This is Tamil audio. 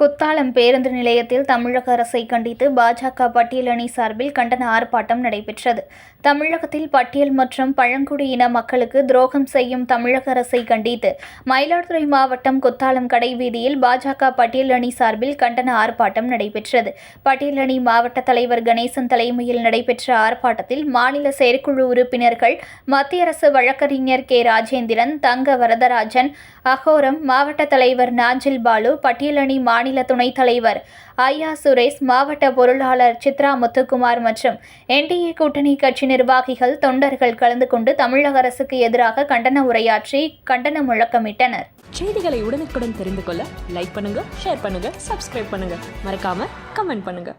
குத்தாலம் பேருந்து நிலையத்தில் தமிழக அரசை கண்டித்து பாஜக பட்டியல் அணி சார்பில் கண்டன ஆர்ப்பாட்டம் நடைபெற்றது. தமிழகத்தில் பட்டியல் மற்றும் பழங்குடியின மக்களுக்கு துரோகம் செய்யும் தமிழக அரசை கண்டித்து மயிலாடுதுறை மாவட்டம் குத்தாலம் கடைவீதியில் பாஜக பட்டியல் அணி சார்பில் கண்டன ஆர்ப்பாட்டம் நடைபெற்றது. பட்டியல் அணி மாவட்ட தலைவர் கணேசன் தலைமையில் நடைபெற்ற ஆர்ப்பாட்டத்தில் மாநில செயற்குழு உறுப்பினர்கள் மத்திய அரசு வழக்கறிஞர் கே. ராஜேந்திரன் தங்க வரதராஜன் அகோரம் மாவட்ட தலைவர் நாஞ்சில் பாலு பட்டியலணி மாநில துணைத் தலைவர் ஐயா சுரேஷ் மாவட்ட பொருளாளர் சித்ரா முத்துக்குமார் மற்றும் என்டிஏ கூட்டணி கட்சி நிர்வாகிகள் தொண்டர்கள் கலந்து கொண்டு தமிழக அரசுக்கு எதிராக கண்டன உரையாற்றி கண்டன முழக்கமிட்டனர். செய்திகளை உடனுக்குடன் தெரிந்து கொள்ள லைக் பண்ணுங்க ஷேர் பண்ணுங்க சப்ஸ்கிரைப் பண்ணுங்க. மறக்காம கமெண்ட் பண்ணுங்க.